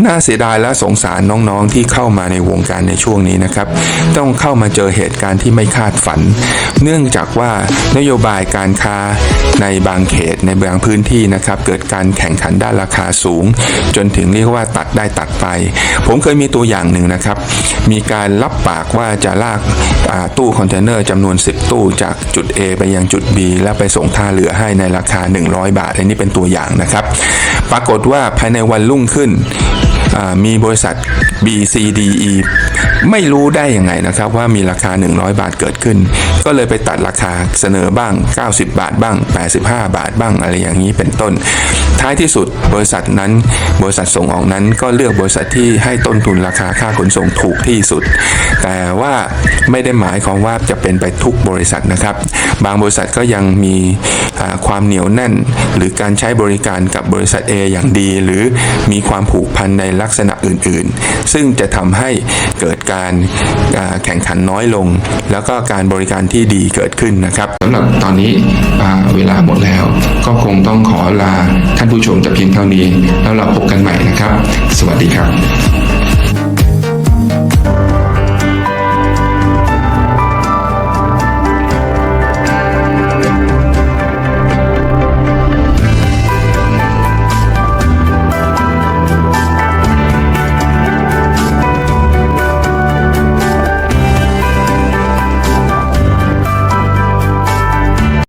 น่าเสียดายและสงสารน้องๆที่เข้ามาในวงการในช่วงนี้นะครับ ต้องเข้ามาเจอเหตุการณ์ที่ไม่คาดฝัน เนื่องจากว่านโยบายการค้าในบางเขตในบางพื้นที่นะครับ เกิดการแข่งขันด้านราคาสูง จนถึงเรียกว่าตัดได้ตัดไป ผมเคยมีตัวอย่างหนึ่งนะครับ มีการรับปากว่าจะลากาตู้คอนเทนเนอร์จำนวน 10 ตู้จากจุด A ไปยังจุด B แล้วไปส่งท่าเรือให้ในราคา 100 บาท อันนี้เป็นตัวอย่างนะครับ ปรากฏว่าภายในวันรุ่งขึ้น มีบริษัท B C D E ไม่รู้ได้ยังไงนะครับ ว่ามีราคา 100 บาทเกิดขึ้น ก็เลยไปตัดราคาเสนอบ้าง 90 บาทบ้าง 85 บาทบ้างอะไรอย่างนี้เป็นต้น ท้ายที่สุดบริษัทนั้น บริษัทส่งออกนั้นก็เลือกบริษัทที่ให้ต้นทุนราคาค่าขนส่งถูกที่สุด แต่ว่าไม่ได้หมายความว่าจะเป็นไปทุกบริษัทนะครับ บางบริษัทก็ยังมีความเหนียวแน่น หรือการใช้บริการกับบริษัท A อย่างดี หรือมีความผูกพันในลักษณะอื่นๆ ซึ่งจะทำให้เกิดการแข่งขันน้อยลง แล้วก็การบริการที่ดีเกิดขึ้นนะครับสำหรับตอนนี้เวลาหมดแล้ว ก็คงต้องขอลาท่านผู้ชมแต่เพียงเท่านี้ แล้วเราพบกันใหม่นะครับ สวัสดีครับ